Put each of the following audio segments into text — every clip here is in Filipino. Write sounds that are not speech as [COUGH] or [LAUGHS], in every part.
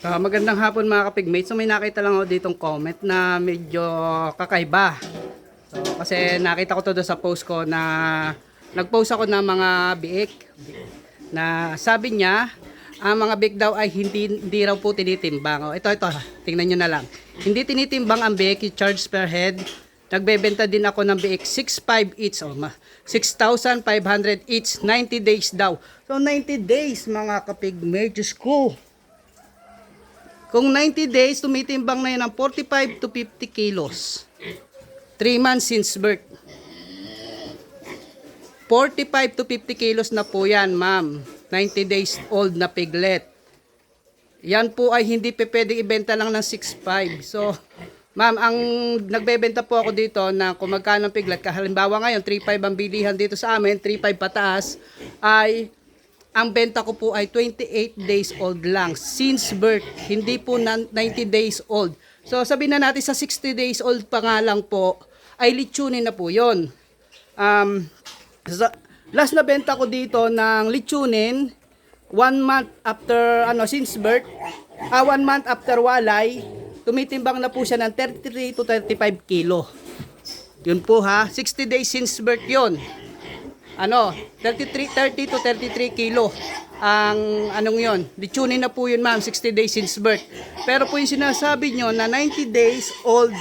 Ah, magandang hapon mga kapigmates. So may nakita lang ako ditong comment na medyo kakaiba. So, kasi nakita ko to doon sa post ko na nag-post ako ng mga biik na sabi niya ang mga biik daw ay hindi, hindi raw po tinitimbang. Oh, ito, ito, tingnan nyo na lang. Hindi tinitimbang ang biik, charge per head. Nagbebenta din ako ng biik, 6.5 each. Oh, ma- 6,500 each, 90 days daw. So 90 days mga kapigmates ko. Kung 90 days, tumitimbang na yun ng 45 to 50 kilos. 3 months since birth. 45 to 50 kilos na po yan, ma'am. 90 days old na piglet. Yan po ay hindi pe pwedeng ibenta lang ng 6.5. So, ma'am, ang nagbebenta po ako dito na kung magkano ang piglet, halimbawa ngayon, 3.5 ang bilihan dito sa amin, 3.5 pataas, ay ang benta ko po ay 28 days old lang since birth, hindi po na 90 days old. So sabihin na natin sa 60 days old pa nga lang po ay litsunin na po 'yon. Um, sa- last na benta ko dito ng litsunin one month after ano since birth, ah one month after walay, tumitimbang na po siya ng 33 to 35 kilo. Yun po ha, 60 days since birth 'yon ano, 33, 30 to 33 kilo ang anong yon. Litsunin na po yun ma'am, 60 days since birth. Pero po yung sinasabi nyo na 90 days old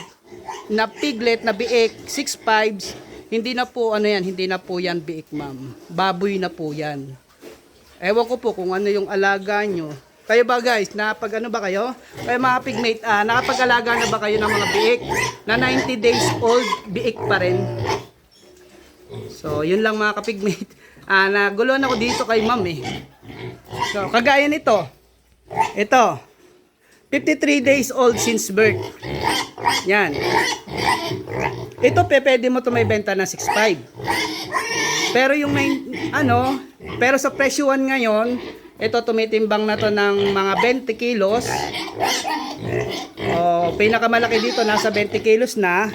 na piglet na biik, 6'5", hindi na po ano yan, hindi na po yan biik ma'am. Baboy na po yan. Ewan ko po kung ano yung alaga nyo. Kayo ba guys, napag ano ba kayo? Kayo mga pigmate, ah, nakapag-alaga na ba kayo ng mga biik na 90 days old, biik pa rin? So, yun lang mga kapigmate. [LAUGHS] Ah, naguluhan ako dito kay ma'am eh. So, kagaya nito. Ito. 53 days old since birth. Yan. Ito, pe, pwede mo to may benta na 6.5. Pero yung may, ano, pero sa presyuhan ngayon, ito tumitimbang na to ng mga 20 kilos. O, pinakamalaki dito, nasa 20 kilos na.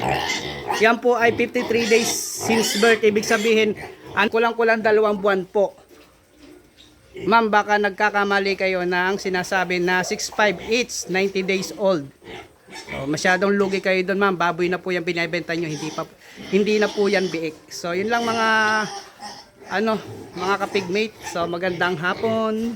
Yan po ay 53 days since birth. Ibig sabihin, ang kulang-kulang dalawang buwan po. Ma'am, baka nagkakamali kayo ng sinasabi na 6'5 each, 90 days old. So, masyadong lugi kayo doon, ma'am. Baboy na po yung binibenta nyo. Hindi, pa, hindi na po yan biik. So, yun lang mga, ano, mga kapigmate. So, magandang hapon.